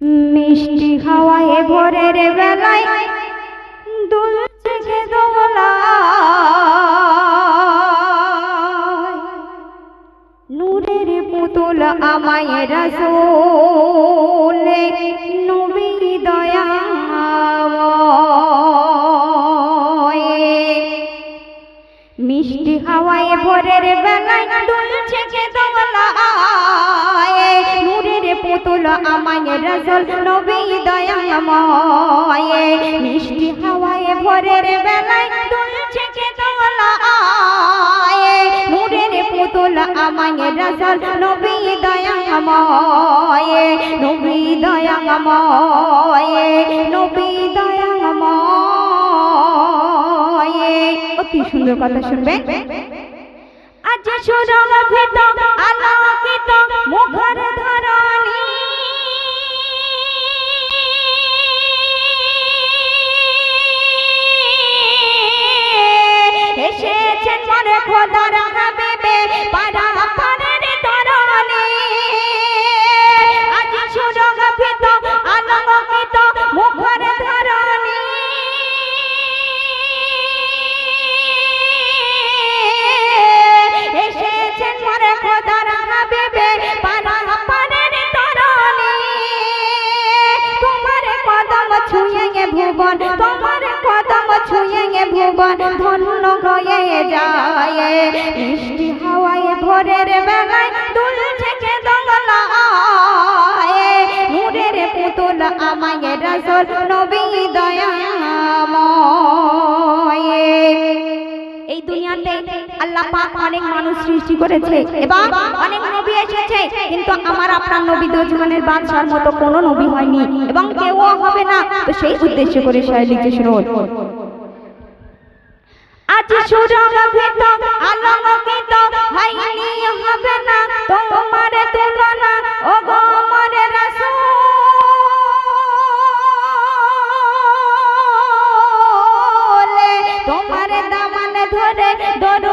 মিষ্টি হাওয়ায় ভোরের বেলায় দুলছে কে দোলা নূরের পুতুল আমায় রসুলে পুতুল আমায় রসুল নবী দয়াময়। মিষ্টি হাওয়ায় ভোরের বেলায় দুলছে কে দোলায় নূরের পুতুল আমায় রসুল নবী দয়াময়। নবী দয়াময় নবী দয়াময়। অতি সুন্দর কথা শুনবে। আজ সুরভিত আলোকিত, মুখর ভুবন, তোমার কদম ছুঁয়ে ভুবন, ধন্য হয়ে যায়। মিষ্টি হাওয়ায় ভোরের বেলায় দুলছে কে দোলায় নূরের পুতুল আমায় রসল নবী দয়াময়। এই দুনিয়াতে আল্লাহ পাক অনেক মানুষ সৃষ্টি করেছে এবং অনেক নবী এসেছে। কিন্তু আমার আপনার নবী দোজমানের বাদশার মতো কোনো নবী হয়নি এবং কেউ হবে না। তো সেই উদ্দেশ্য করে সে লিখে শুনুন। আজ সুরভিত আলোকিত হয়নি, হবে না। তোমার তুলনা ও গো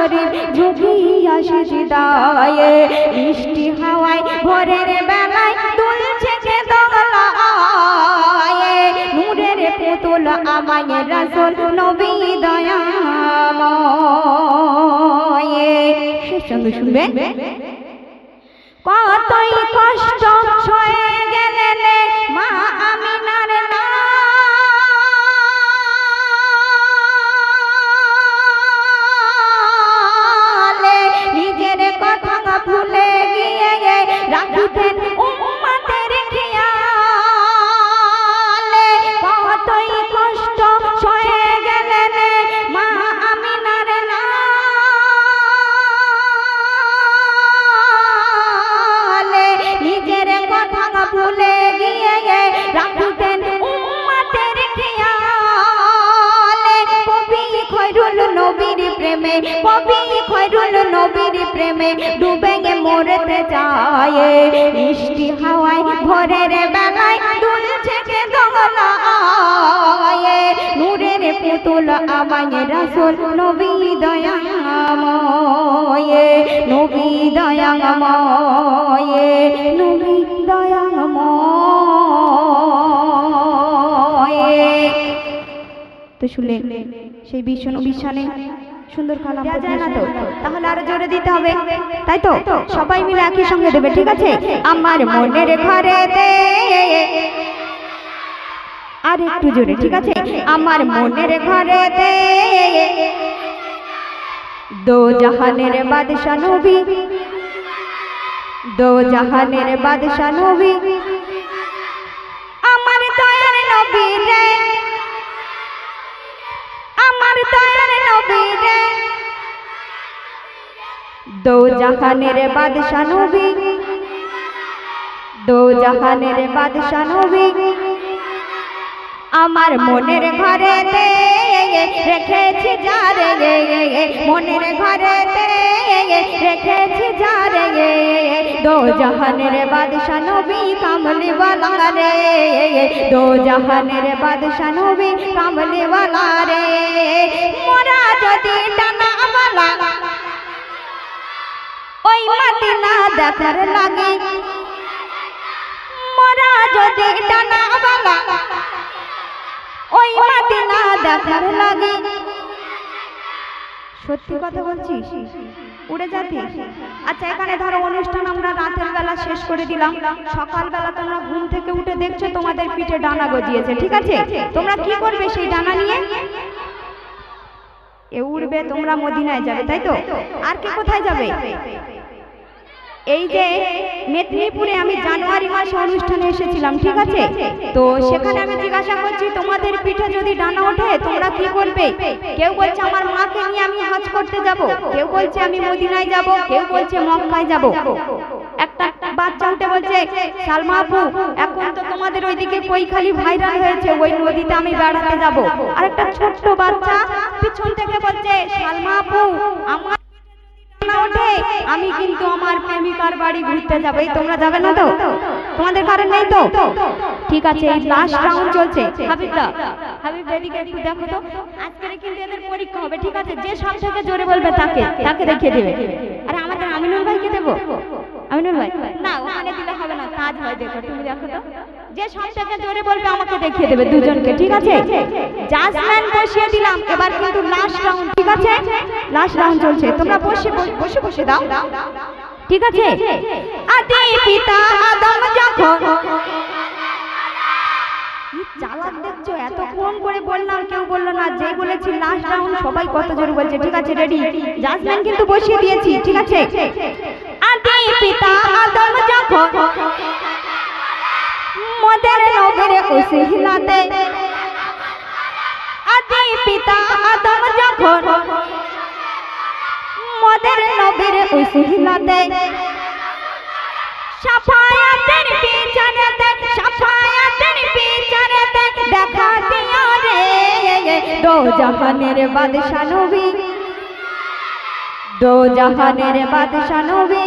শরীফ ঝুঁকিয়া সিজদায়ে মিষ্টি হাওয়ায় ভোরের বেলায় দুলছে কে দোলায়। নূরের পুতুল আমায় রাসূল নবী দয়াময়। শেষ কতই কষ্ট সয়ে গেলেন প্রেমে, কবি খৈরুল নবীর প্রেমে ডুবে গে মরতে যায় মিষ্টি হাওয়ায়, ভোরের বেলায় দুলছে কে দোলায়। নূরের পুতুল আমায় রাসূল নবী দয়াময় নবী দয়াময় নবী দয়াময়। তো শুনলেন, সেই বিশ্ব নবিশানে সুন্দর কালাম যায় না তো তাহলে আরও জোরে দিতে হবে। তাই তো? সবাই মিলে একই সঙ্গে দেবে ঠিক আছে? আমার মনের ঘরে আর একটু জোরে ঠিক আছে? আমার মনের ঘরে দে জাহানের বাদশা নবী। দো জাহানের বাদশা নবী। দো জাহানের বাদশা নবী। দো জাহানের বাদশা নবী। আমার মনের ঘরেতে রেখেছি যারে। মনের ঘরেতে রেখেছি যারে। দো জাহানের বাদশা নবী কামলি বালা রে। দো জাহানের বাদশা নবী কামলি বালা রে। মোরা যদি ডানা ওই মদিনা দেখার লাগে। মোরা যদি ডানা বালা ওই মদিনা দেখার লাগে। সত্যি কথা বলছিস? উড়ে যাতিস আচ্ছা এখানে ধরো অনুষ্ঠান আমরা রাতের বেলা শেষ করে দিলাম। সকালবেলা তোমরা ঘুম থেকে উঠে দেখছ তোমাদের পিঠে ডানা গজিয়েছে, ঠিক আছে? তোমরা কি করবে সেই ডানা নিয়ে? এ উড়বে, তোমরা মদিনায় যাবে, তাই তো? আর কে কোথায় যাবে? এই যে মেদিনীপুরে আমি জানুয়ারি মাসে অনুষ্ঠানে এসেছিলাম, ঠিক আছে? তো সেখানে আমি জিজ্ঞাসা করছি, তোমাদের পিঠে যদি ডানা ওঠে, তোমরা কি করবে? কেউ বলছে, আমার মাকে নিয়ে আমি হজ করতে যাব। কেউ বলছে, আমি মদিনায় যাব। কেউ বলছে, মক্কায় যাব। একটা বাচ্চা উঠে বলছে, সালমা আপু, এখন তো তোমাদের ওইদিকে কৈখালি ভাইরাল হয়েছে, ওই নদীতে আমি বেড়াতে যাব। আর একটা ছোট্ট বাচ্চা পিছন থেকে বলছে, সালমা আপু, আমার আমি কিন্তু আমার প্রেমিকার বাড়ি ঘুরতে যাব। তোমরা যাবে না তো? তোমাদের কারণ নেই তো? ঠিক আছে লাস্ট রাউন্ড চলছে। এদের পরীক্ষা হবে, ঠিক আছে? যে জোরে বলবে তাকে তাকে দেখিয়ে দেবে। আরে আমাদের ভাইকে দেবো? না যে জোরে বলবে আমাকে দেখিয়ে দেবে দুজনকে, ঠিক আছে? জাজম্যান বসিয়ে দিলাম। এবার কিন্তু লাস্ট রাউন্ড ঠিক আছে? লাস্ট রাউন্ড চলছে। তোমরা বসে, বসে- বসে দাও। ঠিক আছে? আদি পিতা আদম যখন চালাক দেখছ? এতক্ষণ করে বললাম, কেউ বলল না। যে বলেছি লাস্ট রাউন্ড সবাই কত জোরে বলছে। ঠিক আছে রেডি জাজম্যান কিন্তু বসিয়ে দিয়েছি। ঠিক আছে? আদি পিতা আদম যখন মদের নগরে উসিলাতে পিতা আদম যখন মদের নবীর উসিলাতে সাফায়াতের পিছনেতে সাফায়াতের পিছনেতে দেখা দিও রে। দো জাহানের বাদশা নবী। দো জাহানের বাদশা নবী।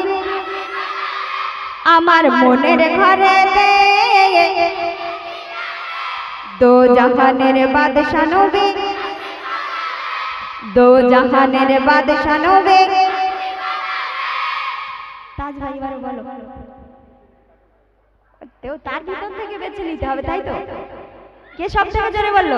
আমার মনের ঘরে দো জাহানের বাদশা নবী। দো জাহানের বাদশা নবে। তাজ ভাই এবার বলো। তেও তার ভিতর থেকে বেছে নিতে হবে তাই তো? কে সব থেকে জোরে বলল?